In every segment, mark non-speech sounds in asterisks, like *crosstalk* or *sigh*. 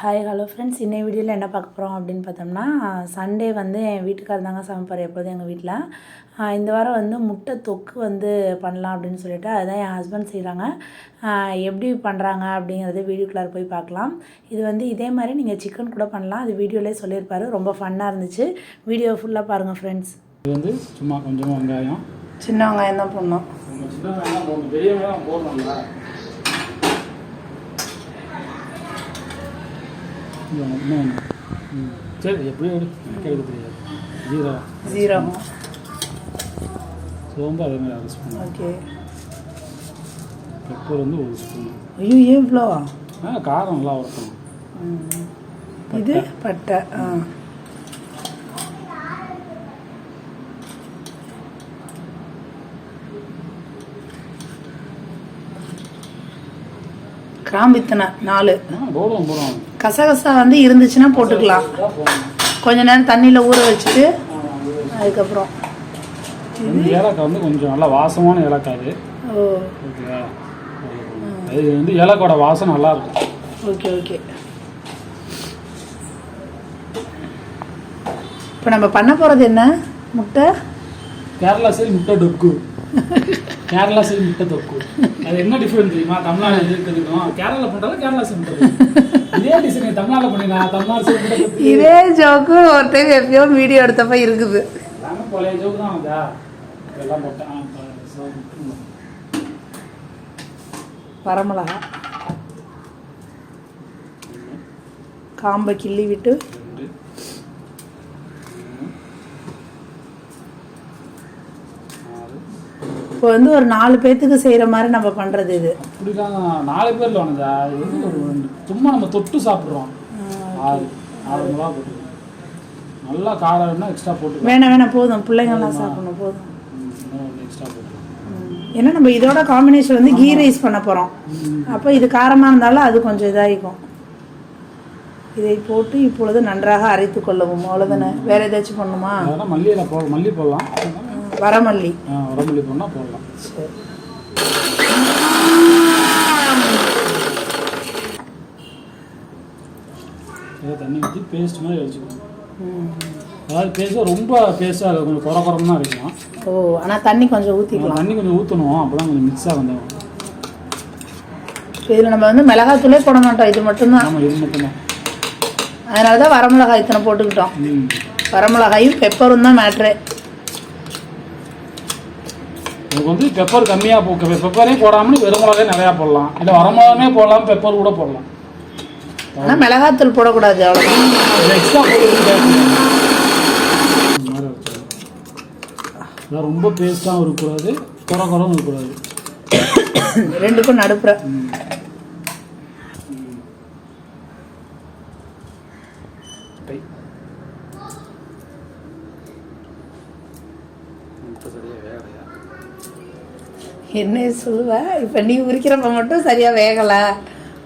Hi hello friends இன்னை வீடியோவில் என்ன பார்க்க போகிறோம் அப்படின்னு பார்த்தோம்னா சண்டே வந்து என் வீட்டுக்காரர் தாங்க சமைப்பார் எப்போதும் எங்கள் வீட்டில் இந்த வாரம் வந்து முட்டை தொக்கு வந்து பண்ணலாம் அப்படின்னு சொல்லிட்டு அதுதான் என் ஹஸ்பண்ட் செய்கிறாங்க எப்படி பண்ணுறாங்க அப்படிங்கிறத வீடியோக்குள்ளார போய் பார்க்கலாம். இது வந்து இதே மாதிரி நீங்கள் சிக்கன் கூட பண்ணலாம். அது வீடியோலேயே சொல்லியிருப்பாரு. ரொம்ப ஃபன்னாக இருந்துச்சு. வீடியோ ஃபுல்லாக பாருங்கள் ஃப்ரெண்ட்ஸ் இது வந்து சும்மா கொஞ்சமாக வெங்காயம். சின்ன வெங்காயம் தான் போடணும். பெரிய வெங்காயம் போடணும்ல. இது ஒண்ணு, இன்னும் ஒன்று ம் சரி எப்படி எனக்கு தெரியாது ஜீரகம் ஜீரகம் சோம்பு அதே மாதிரி அரை ஸ்பூன் ஓகே பெப்பர் வந்து ஒரு ஸ்பூன் ஐயோ ஏன் இவ்வளோ ஆ காரம் நல்லா வரணும் இது பட்டை. ஆ. கிராம்பு இத்தனை? நாலு. போடுவோம் போடுவோம். கசகசா வந்து இருந்துச்சுன்னா போட்டுக்கலாம். கொஞ்ச நேரம் தண்ணியில் ஊற வச்சுட்டு அதுக்கப்புறம். இந்த ஏலக்காய் வந்து கொஞ்சம் நல்லா வாசமான ஏலக்காய் அது ஓகேவா? அது வந்து ஏலக்காயோட வாசம் நல்லா இருக்கும். Okay okay. இப்போ நம்ம பண்ண போகிறது என்ன? முட்டை? கேரளா சைடு முட்டை தொக்கு. கேரளா சைடு முட்டை தொக்கு. அது என்ன டிஃபரெண்ட் தெரியுமா? தமிழ்நாடு இருக்கிறதுக்கும் கேரளா பண்ணுறதா கேரளா சைடு இதே ஜோக்கு ஒரு டைம் எப்பயோ வீடியோ எடுத்தப்ப இருக்குது. வரமிளகா காம்பை கிள்ளி விட்டு ரெண்டு நாலு இப்போ வந்து ஒரு நாலு பேத்துக்கு செய்கிற மாதிரி நம்ம பண்ணுறது இது. அப்படிலாம் நாலு ஒரு ரெண்டு சும்மா நம்ம தொட்டு சாப்பிட்றோம். ஆறு ஆறு மிளகா போட்டுருவோம் நல்லா காரம் வேணா எக்ஸ்ட்ரா போட்டுக்கலாம். வேணாம் வேணாம் போதும். பிள்ளைங்கள்லாம் சாப்பிடணும் போதும். எக்ஸ்ட்ரா ஏன்னா நம்ம இதோட காம்பினேஷன் வந்து கீ ரைஸ் பண்ண போகிறோம் அப்போ இது காரமாக இருந்தாலும் அது கொஞ்சம் இதாகிக்கும். இதை போட்டு இப்பொழுது நன்றாக அரைத்து கொள்ளவும். அவ்வளோதானே வேற ஏதாச்சும் பண்ணுமா? அதெல்லாம் மல்லியில போ மல்லி போடலாம். வரமல்லி. ஆ, உரமல்லி போடலாம். சரி தண்ணி ஊற்றி பேஸ்ட் மாதிரி வச்சுக்கணும். அதாவது பேஸ்ட் ரொம்ப பேஸ்ட்டாக இருக்கும் கொஞ்சம் குறை குறமா தான் இருக்கும் ஓ ஆனால் தண்ணி கொஞ்சம் ஊற்றிக்கலாம் தண்ணி கொஞ்சம் ஊற்றணும் அப்போ தான் கொஞ்சம் மிக்ஸாக வந்து இதில் நம்ம வந்து மிளகாத்தூளே போட மாட்டோம் இது மட்டும்தான். ஆமாம் இது மட்டும்தான். அதனால தான் வரமிளகாய் இத்தனை போட்டுக்கிட்டோம். வரமிளகாயும் பெப்பரும் தான் மேட்ரு உங்களுக்கு வந்து பெப்பர் கம்மியாக போ பெப்பரே போடாமல் வெறும் மிளகாய் நிறையா போடலாம். இல்லை வரமிளகாமே போடலாம் பெப்பர் கூட போடலாம். ஆனால் மிளகாத்தூள் போடக்கூடாது அவ்வளோதான் எக்ஸ்ட்ரா போட்டு ரொம்ப பேஸ்ட்டாகவும் இருக்கக்கூடாது குறை குறவும் இருக்கக்கூடாது. ரெண்டுக்கும் நடுப்புற. ம். பை. என்ன சொல்லுவ? இப்போ நீ உரிக்கிறப்ப மட்டும் சரியாக வேகலை.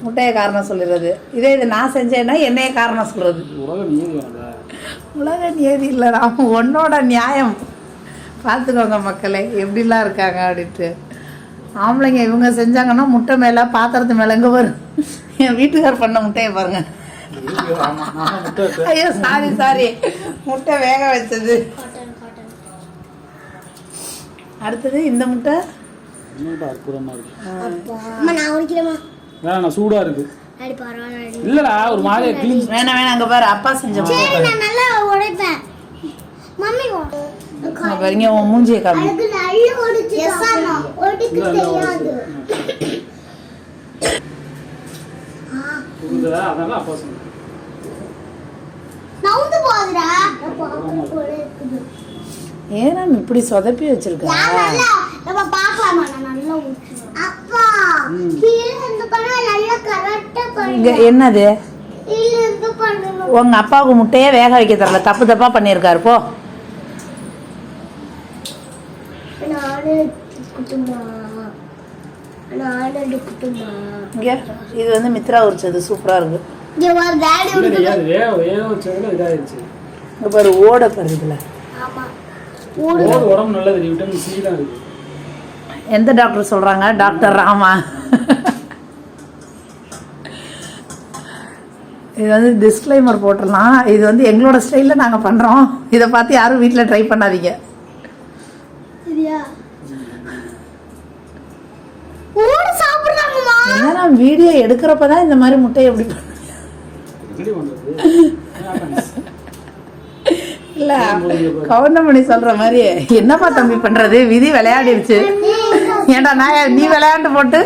முட்டையை காரணம் சொல்லிடுறது இதே இது நான் செஞ்சேன்னா என்னைய காரணம் சொல்கிறது உலக நியதி இல்லை. நான் உன்னோட நியாயம். பார்த்துக்கோங்க மக்களே எப்படிலாம் இருக்காங்க அப்படின்ட்டு. ஆம்பளைங்க இவங்க செஞ்சாங்கன்னா முட்டை மேலே பாத்திரத்து மேலே எங்கே வரும்? என் வீட்டுக்கார் பண்ண முட்டையை பாருங்க. ஐயோ சாரி சாரி முட்டை வேக வச்சது. அடுத்தது இந்த முட்டை. இன்னும் அற்புதமா இருக்கு? அம்மா நான் உரிக்கிறேம்மா வேணாம் சூடா இருக்கு. அடி பரவாயில்ல இல்லடா ஒரு கிளீன் வேணாம் வேணாம் அங்கே பாரு அப்பா செஞ்ச முட்டை நான் நல்லா உடைப்பேன். மம்மி அங்க பாருங்க உன் மூஞ்சியை காமி அதுக்கு நல்ல உடைச்சு எஸ்ஆமா உடைக்க தெரியாது. அதனால அப்பா சொன்னேன் நவுந்து போகுதுடா. ஏன்னா இப்படி சொதப்பி வச்சிருக்க? நான் நல்லா? நம்ம பார்க்கலாமா நல்லா உரிக்கிறேன் அப்பா கீழ இருந்து பண்ணா நல்லா கரெக்டா இங்க பண்ணு என்னது? கீழ இருந்து உங்க அப்பாவுக்கு முட்டையே வேக வைக்க தரல. தப்பு தப்பா பண்ணியிருக்காரு. போ. நானே குட்டுமா நானே குட்டுமா இங்க இது வந்து மித்ரா உரிச்சது. சூப்பரா இருக்கு. இங்க ஒரு டாடி இல்லடி, அது வேக வேக வச்சதுல இதாயிருச்சு இங்க பாரு ஓட பாரு இதுல. ஆமா. ஓடு உடம்பு நல்லது விட்டமின் சி தான் இருக்கு. எந்த டாக்டர் சொல்றாங்க? டாக்டர் ராமா. இது வந்து டிஸ்க்ளைமர் போட்டுடலாம். இது வந்து எங்களோட ஸ்டைலில் நாங்கள் பண்ணுறோம் இதை பார்த்து யாரும் வீட்டில் ட்ரை பண்ணாதீங்க. என்னன்னா வீடியோ எடுக்கிறப்ப தான் இந்த மாதிரி முட்டையை எப்படி இல்ல கவுண்டமணி சொல்ற மாதிரி என்னப்பா தம்பி பண்றது? விதி விளையாடிடுச்சு. ஏன்டா நான் நீ விளையாண்டு போட்டு.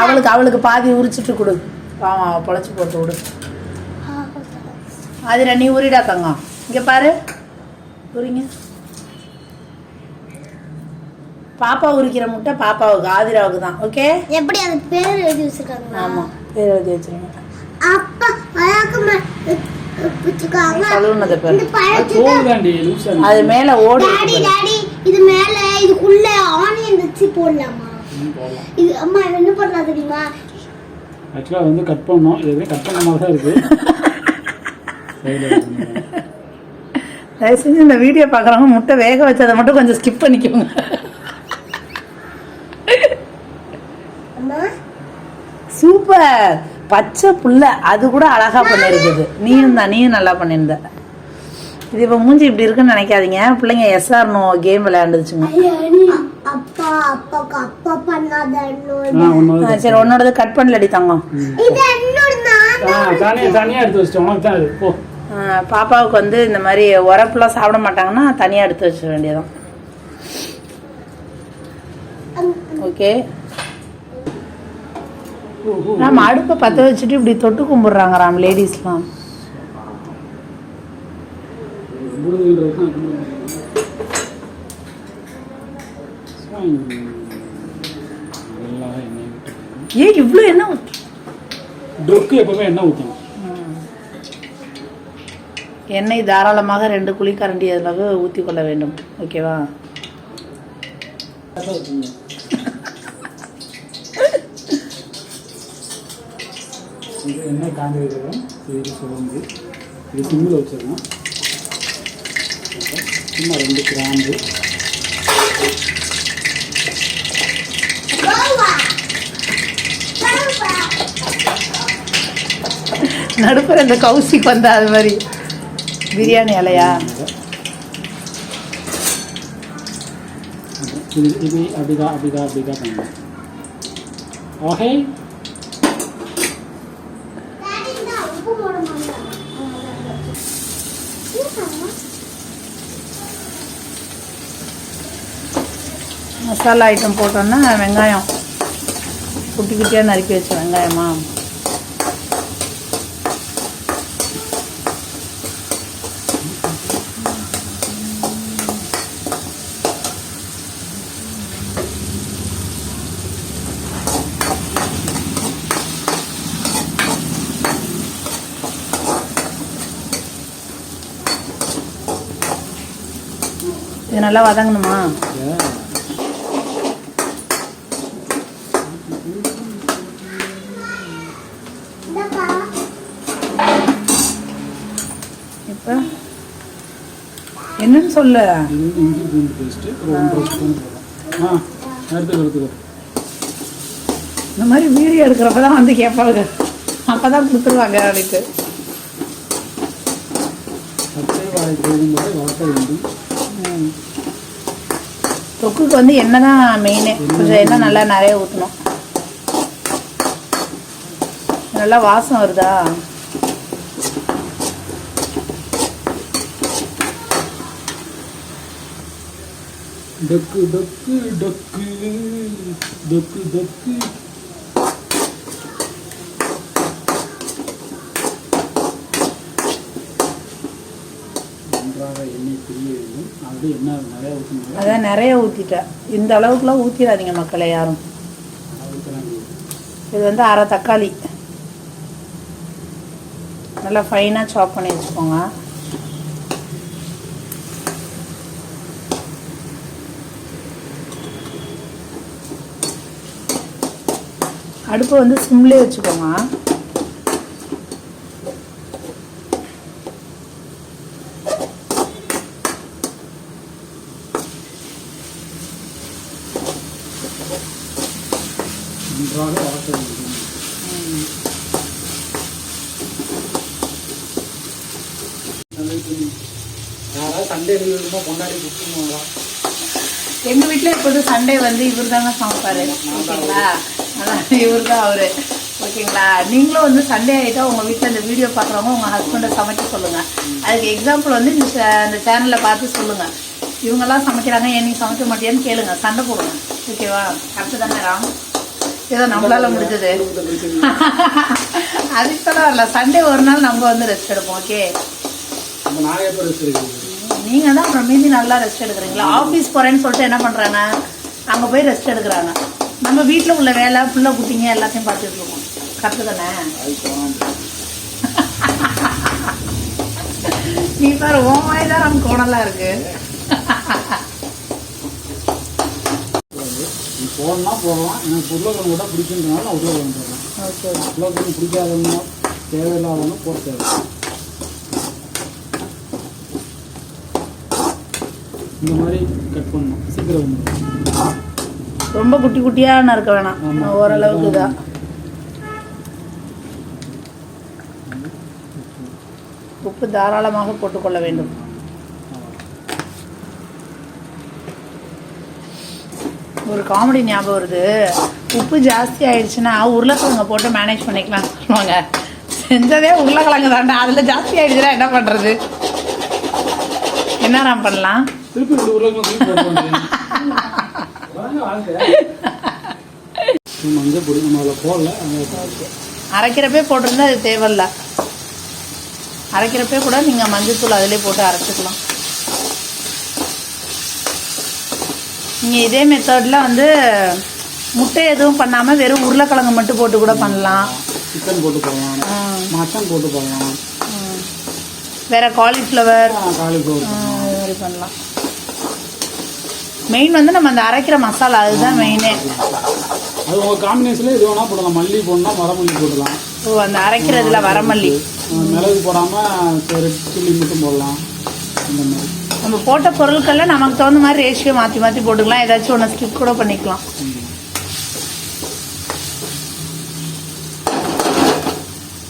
அவளுக்கு அவளுக்கு பாதி உரிச்சிட்டு கொடு. பாவம் அவ பொழைச்சி போட்டு விடு. அதுல நீ உரிடா தங்கம். இங்க பாரு. உரிங்க பாப்பா உரிக்கிற முட்டை பாப்பாவுக்கு ஆதிராவுக்கு தான் ஓகே? எப்படி அதுக்கு பேர் எழுதி வச்சிருக்காங்களா? ஆமா பேர் எழுதி வச்சிருங்க. அப்பா கழுவுனதை பேர். அது மேல ஓடி இது மேல இதுக்குள்ள ஆனியன் வச்சு போடலாமா? இது அம்மா என்ன பண்ணா தெரியுமா? ஆக்சுவலாக வந்து கட் பண்ணோம் எதுவுமே கட் பண்ண மாதிரி தான். தயவு செஞ்சு இந்த வீடியோ பார்க்குறவங்க முட்டை வேக வச்சதை மட்டும் கொஞ்சம் ஸ்கிப் பண்ணிக்கோங்க. அம்மா. சூப்பர் பச்சை புல்ல அது கூட அழகா பண்ணியிருக்குது. நீயும் தான் நீயும் நல்லா பண்ணியிருந்த. இது இப்போ மூஞ்சி இப்படி இருக்குன்னு நினைக்காதீங்க. பிள்ளைங்க எஸ்ஆர் நோ கேம் விளையாண்டுச்சுங்க. சரி உன்னோடது கட் பண்ணலடி தங்கம். இது என்னோட நான் ஆ தனியாக தனியாக எடுத்து வச்சிட்டேன். உனக்கு தான் இது போ. ஆ, பாப்பாவுக்கு வந்து இந்த மாதிரி உரப்புலாம் சாப்பிட மாட்டாங்கன்னா தனியாக எடுத்து வச்சிட வேண்டியதான் ஓகே நம்ம அடுப்பை பற்ற வச்சுட்டு இப்படி தொட்டு கும்பிடுறாங்க ராம் லேடிஸ்லாம் ஏன் இவ்வளோ என்ன டொக்கு எப்பவுமே எண்ணெய் ஊற்றணும் எண்ணெய் தாராளமாக ரெண்டு குழிக்கரண்டி அளவு ஊற்றி கொள்ள வேண்டும். ஓகேவா? இது எண்ணெய் காஞ்சதுக்கப்புறம் இது சுகந்து இது சிம்மில் வச்சிடணும். சும்மா ரெண்டு கிராம்பு. நடுப்புற இந்த கௌசிக்கு வந்தா அது மாதிரி. பிரியாணி இலையா? இது இது அப்படிதான் அப்படிதான் அப்படிதான் பண்ணணும் ஓகே உப்பு போட மாட்டேன் மசாலா ஐட்டம் போட்டோன்னா வெங்காயம் குட்டி குட்டியாக நறுக்கி வச்ச வெங்காயமா? இது நல்லா வதங்கணுமா இந்தப்பா இப்போ என்னன்னு சொல்லு. இஞ்சி பூண்டு பேஸ்ட்டு ஒரு ஒன்றரை ஸ்பூன் போதும் ஆ எடுத்துக்கோ எடுத்துக்கோ இந்த மாதிரி வீடியோ எடுக்கிறப்ப தான் வந்து கேட்பாங்க. அப்போ தான் கொடுத்துருவாங்க அவளுக்கு பச்சை வாழை போகும்போது வளர்க்க வேண்டும் தொக்குக்கு வந்து என்ன தான் மெயினு கொஞ்சம் எண்ணெய் நல்லா நிறைய ஊற்றணும் நல்லா வாசம் வருதா? டொக்கு டொக்கு டொக்கு. டொக்கு டொக்கு. அதான் நிறைய ஊற்றிட்டேன் இந்த அளவுக்குலாம் ஊற்றிடாதீங்க மக்களை யாரும். இது வந்து அரை தக்காளி. நல்லா ஃபைனாக சாப் பண்ணி வச்சுக்கோங்க. அடுப்பை வந்து சிம்லேயே வச்சுக்கோங்க. நன்றாக வளர்க்க வேண்டும் சண்டே இருக்குமா கொண்டாடி கொடுத்துருவாங்களா எங்கள் வீட்டில் எப்போதும் சண்டே வந்து இவர் தாங்க சமைப்பார் ஓகேங்களா? அதான் இவர் தான் அவர். ஓகேங்களா? நீங்களும் வந்து சண்டே ஆகிட்டா உங்கள் வீட்டில் இந்த வீடியோ பார்க்குறவங்க உங்கள் ஹஸ்பண்டை சமைக்க சொல்லுங்கள் அதுக்கு எக்ஸாம்பிள் வந்து இந்த இந்த சேனலில் பார்த்து சொல்லுங்கள் இவங்கெல்லாம் சமைக்கிறாங்க ஏன் நீ சமைக்க மாட்டியான்னு கேளுங்க. சண்டை போடுங்க. ஓகேவா? கரெக்டு தானே ராம்? ஏதோ நம்மளால முடிஞ்சது. *laughs* அதுக்கு சொல்ல வரல. சண்டே ஒரு நாள் நம்ம வந்து ரெஸ்ட் எடுப்போம் ஓகே? நாங்கள் தான் அப்புறம் மீதி நல்லா ரெஸ்ட் எடுக்கிறீங்களா? ஆஃபீஸ் போறேன்னு சொல்லிட்டு என்ன பண்றாங்க? அங்க போய் ரெஸ்ட் எடுக்கிறாங்க. நம்ம வீட்டில் உள்ள வேலை புள்ள குட்டிங்க எல்லாத்தையும் பார்த்துட்டு இருக்கோம். கரெக்டு தானே? நீ பாரு உன் வாய் தான் நமக்கு கோணலா இருக்கு. நீ போடணும்னா போடலாம் எனக்கு உருளைக்கிழங்கு கூட பிடிக்குன்றனால நான் உருளைக்கிழங்கு போடுறேன். ஓகே. உருளைக்கிழங்கு பிடிக்காதவங்க தேவையில்லாதவங்க போட தேவை இந்த மாதிரி கட் பண்ணணும். சீக்கிரம் ரொம்ப குட்டி குட்டியான இருக்க வேணாம். ஓரளவுக்கு தான் உப்பு தாராளமாக போட்டுக்கொள்ள வேண்டும். ஒரு காமெடி ஞாபகம் வருது. உப்பு ஜாஸ்தி ஆயிடுச்சுன்னா உருளைக்கிழங்க போட்டு மேனேஜ் பண்ணிக்கலாம் சொல்லுவாங்க. செஞ்சதே உருளைக்கிழங்கு தாண்டா அதில் ஜாஸ்தி ஆயிடுச்சுன்னா என்ன பண்ணுறது என்ன ராம் பண்ணலாம்? *laughs* மஞ்சள் பொடி நம்ம அதில் போடல அரைக்கிறப்பே போட்டிருந்தா அது தேவையில்ல. அரைக்கிறப்பே கூட நீங்கள் மஞ்சள்தூள் அதிலே போட்டு அரைச்சிக்கலாம். நீங்கள் இதே மெத்தடில் வந்து முட்டை எதுவும் பண்ணாமல் வெறும் உருளைக்கிழங்கு மட்டும் போட்டு கூட பண்ணலாம். சிக்கன் போட்டு போடலாம் ம், மட்டன் போட்டு போடலாம் ம். வேற காலிஃப்ளவர் காலிஃப்ளவர் பண்ணலாம். மெயின் வந்து நம்ம அந்த அரைக்கிற மசாலா அதுதான் மெயினே அது உங்கள் காம்பினேஷனில் எது வேணால் போடலாம். மல்லி போடலாம் வரமல்லி போடலாம். ஓ அந்த அரைக்கிறதுல வரமல்லி. மிளகு போடாமல் சில்லி மட்டும் போடலாம். இந்த மாதிரி. நம்ம போட்ட பொருட்களில் நமக்கு தகுந்த மாதிரி ரேஷியோ மாற்றி மாற்றி போட்டுக்கலாம். ஏதாச்சும் ஒன்று ஸ்கிப் கூட பண்ணிக்கலாம்.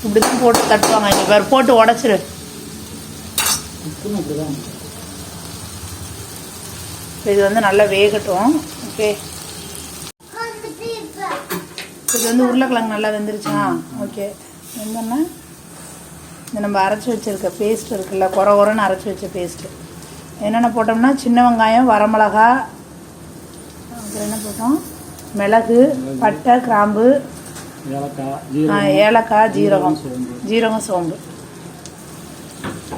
இப்படி தான் போட்டு தட்டுவாங்க. பேர் போட்டு உடச்சிரு. இது வந்து நல்லா வேகட்டும். ஓகே இது வந்து உருளைக்கிழங்கு நல்லா வெந்துருச்சா? ஓகே வெந்தோன்னா இந்த நம்ம அரைச்சி வச்சிருக்க பேஸ்ட் இருக்குல்ல குறை குறைன்னு அரைச்சி வச்ச பேஸ்ட்டு என்னென்ன போட்டோம்னா சின்ன வெங்காயம் வரமிளகா அப்புறம் என்ன போட்டோம்? மிளகு பட்டை கிராம்பு ஏலக்காய் ஜீரகம். ஜீரகம் சோம்பு. ஜீரகம் சோம்பு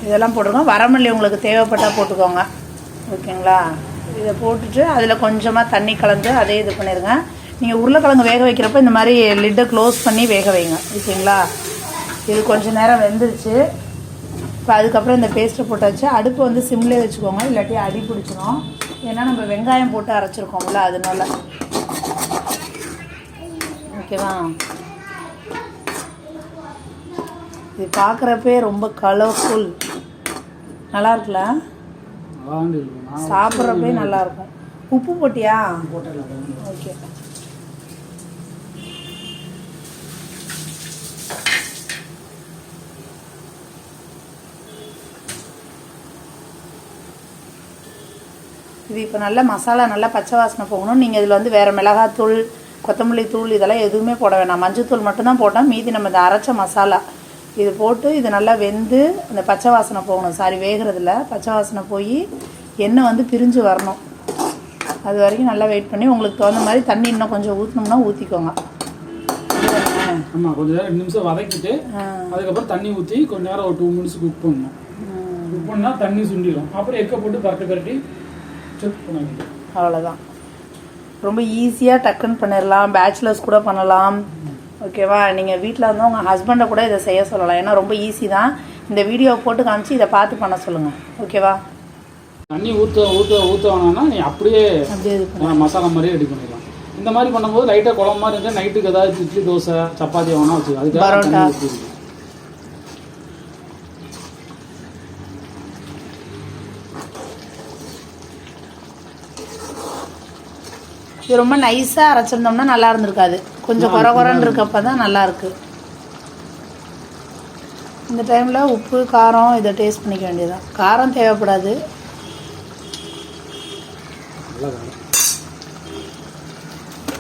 இதெல்லாம் போட்டுருக்கோம். வரமல்லி உங்களுக்கு தேவைப்பட்டால் போட்டுக்கோங்க. ஓகேங்களா இதை போட்டுட்டு அதில் கொஞ்சமாக தண்ணி கலந்து அதே இது பண்ணிடுங்க நீங்கள் உருளைக்கிழங்கு வேக வைக்கிறப்ப இந்த மாதிரி லிட்டை க்ளோஸ் பண்ணி வேக வைங்க. ஓகேங்களா? இது கொஞ்சம் நேரம் வெந்துருச்சு. இப்போ அதுக்கப்புறம் இந்த பேஸ்ட்டை போட்டாச்சு. அடுப்பு வந்து சிம்லேயே வச்சுக்கோங்க. இல்லாட்டி அடி பிடிச்சிரும். ஏன்னா நம்ம வெங்காயம் போட்டு அரைச்சிருக்கோம்ல அதனால. ஓகேவா? இது பார்க்குறப்பே ரொம்ப கலர்ஃபுல் நல்லா இருக்குல்ல? சாப்பிட்றப்பே நல்லா இருக்கும் உப்பு போட்டியா? ஓகே. இது இப்போ நல்ல மசாலா நல்லா பச்சை வாசனை போகணும். நீங்கள் இதில் வந்து வேறு மிளகாத்தூள் கொத்தமல்லி தூள் இதெல்லாம் எதுவுமே போட வேணாம். மஞ்சத்தூள் மட்டும்தான் போட்டோம். மீதி நம்ம இந்த அரைச்ச மசாலா இது போட்டு இது நல்லா வெந்து அந்த பச்சை வாசனை போகணும். சாரி வேகிறதுல பச்சை வாசனை போய் எண்ணெய் வந்து பிரிஞ்சு வரணும். அது வரைக்கும் நல்லா வெயிட் பண்ணி உங்களுக்கு தகுந்த மாதிரி தண்ணி இன்னும் கொஞ்சம் ஊற்றினோம்னா ஊற்றிக்கோங்க ஆமாம் கொஞ்ச நேரம் ரெண்டு நிமிஷம் வதக்கிட்டு அதுக்கப்புறம் தண்ணி ஊற்றி கொஞ்ச நேரம் ஒரு டூ மினிட்ஸ் குக் பண்ணணும். குக் பண்ணால் தண்ணி சுண்டிடும் அப்புறம் எக்கை போட்டு பரட்டு பரட்டி செக் பண்ண அவ்வளோதான் ரொம்ப ஈஸியாக டக்குன்னு பண்ணிடலாம் பேச்சுலர்ஸ் கூட பண்ணலாம். ஓகேவா? நீங்கள் வீட்டில் வந்து உங்கள் ஹஸ்பண்டை கூட இதை செய்ய சொல்லலாம். ஏன்னா ரொம்ப ஈஸி தான். இந்த வீடியோவை போட்டு காமிச்சு இதை பார்த்து பண்ண சொல்லுங்கள் ஓகேவா? தண்ணி ஊற்ற ஊற்ற ஊற்ற வேணாம்னா நீ அப்படியே மசாலா மாதிரியே ரெடி பண்ணிடலாம் இந்த மாதிரி பண்ணும்போது லைட்டாக குழம்பு மாதிரி இருந்தால் நைட்டுக்கு ஏதாவது இட்லி தோசை சப்பாத்தி வேணா வச்சுக்கலாம். அதுக்காக இது ரொம்ப நைஸாக அரைச்சிருந்தோம்னா நல்லா இருந்திருக்காது. கொஞ்சம் குறை குறைன்னு இருக்கப்ப தான் நல்லா இருக்கு இந்த டைமில் உப்பு காரம் இதை டேஸ்ட் பண்ணிக்க வேண்டியதுதான். காரம் தேவைப்படாது.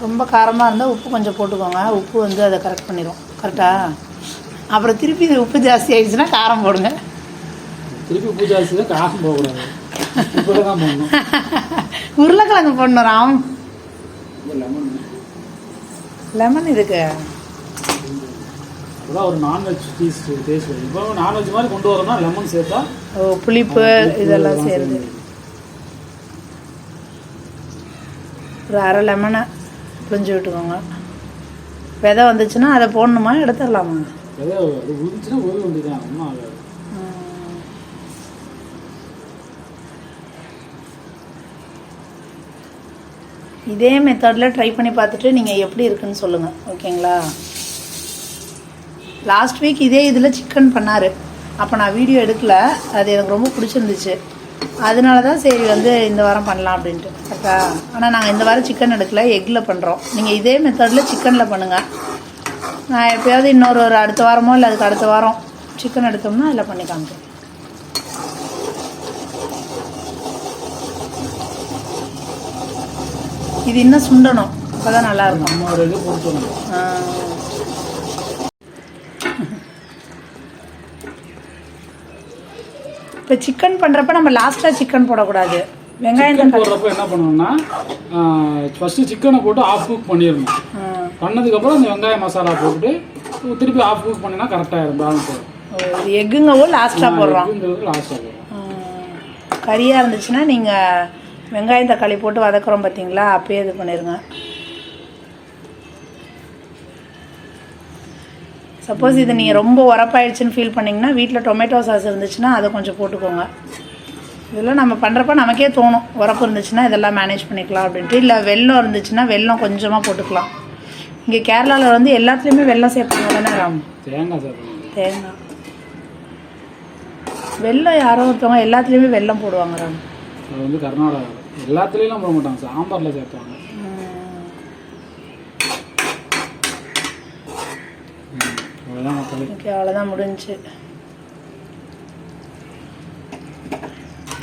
ரொம்ப காரமாக இருந்தால் உப்பு கொஞ்சம் போட்டுக்கோங்க. உப்பு வந்து அதை கரெக்ட் பண்ணிடும் கரெக்டா அப்புறம் திருப்பி இது உப்பு ஜாஸ்தி ஆயிடுச்சுன்னா காரம் போடுங்க. திருப்பி அரிசி தான் காரம் போடணும். *laughs* உருளைக்கிழங்கு போடணும் ராம். லெமன் அதான் ஒரு நான்வெஜ் பீஸ் டேஸ்ட் இப்போ நான்வெஜ் மாதிரி கொண்டு வரோம்னா லெமன் சேர்த்தா ஓ புளிப்பு இதெல்லாம் சேருது ஒரு அரை லெமனை புளிஞ்சு விட்டுக்கோங்க. விதை வந்துச்சுன்னா அதை போடணுமா? எடுத்துடலாமா அது உதிச்சுன்னா ஒரு வேண்டியதான் ஒன்றும் ஆகாது. இதே மெத்தடில் ட்ரை பண்ணி பார்த்துட்டு நீங்கள் எப்படி இருக்குன்னு சொல்லுங்கள் ஓகேங்களா? லாஸ்ட் வீக் இதே இதில் சிக்கன் பண்ணார். அப்போ நான் வீடியோ எடுக்கல. அது எனக்கு ரொம்ப பிடிச்சிருந்துச்சு. அதனால தான் சரி வந்து இந்த வாரம் பண்ணலாம் அப்படின்ட்டு. கரெக்டா ஆனால் நாங்கள் இந்த வாரம் சிக்கன் எடுக்கல. எக்கில் பண்ணுறோம் நீங்கள் இதே மெத்தடில் சிக்கனில் பண்ணுங்கள் நான் எப்பயாவது இன்னொரு ஒரு அடுத்த வாரமோ இல்லை அதுக்கு அடுத்த வாரம் சிக்கன் எடுத்தோம்னா அதில் பண்ணி காமிக்கிறேன். இது இன்னும் சுண்டணும். அப்போ தான் நல்லாயிருக்கும் ஒரு இது வந்து இப்போ சிக்கன் பண்ணுறப்ப நம்ம லாஸ்ட்டாக சிக்கன் போடக்கூடாது. வெங்காயம் போடுறப்ப என்ன பண்ணணும்னா ஃபஸ்ட்டு சிக்கனை போட்டு ஆஃப் குக் பண்ணிடணும். பண்ணதுக்கப்புறம் அந்த வெங்காய மசாலா போட்டுட்டு திருப்பி ஆஃப் குக் பண்ணினா கரெக்டாகிடும் பேலன்ஸ் ஆகும் இது எக்குங்கவோ லாஸ்ட்டாக போடுறோம். லாஸ்ட்டாக கறியாக இருந்துச்சுன்னா நீங்கள் வெங்காயம் தக்காளி போட்டு வதக்குறோம் பார்த்தீங்களா? அப்பயே இது பண்ணிடுங்க சப்போஸ் இது நீங்கள் ரொம்ப உரப்பாயிடுச்சுன்னு ஃபீல் பண்ணிங்கன்னா வீட்டில் டொமேட்டோ சாஸ் இருந்துச்சுன்னா அதை கொஞ்சம் போட்டுக்கோங்க. இதெல்லாம் நம்ம பண்ணுறப்ப நமக்கே தோணும். உரப்பு இருந்துச்சுன்னா இதெல்லாம் மேனேஜ் பண்ணிக்கலாம் அப்படின்ட்டு. இல்லை வெல்லம் இருந்துச்சுன்னா வெல்லம் கொஞ்சமாக போட்டுக்கலாம். இங்கே கேரளாவில் வந்து எல்லாத்துலேயுமே வெல்லம் சேர்ப்பாங்க தானே? ராம் தேங்காய் தேங்காய். வெல்லம் யாரோ ஒருத்தவங்க எல்லாத்துலேயுமே வெல்லம் போடுவாங்க ராம். அது வந்து கர்நாடகா எல்லாத்துலேயும் போட மாட்டாங்க சாம்பாரில் சேர்ப்பாங்க அவ்வளோதான் மக்களே. ஓகே அவ்வளோதான் முடிஞ்சுச்சு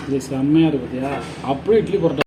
இது செம்மையாக இருக்கு பார்த்தியா அப்படியே இட்லி பரோட்டா.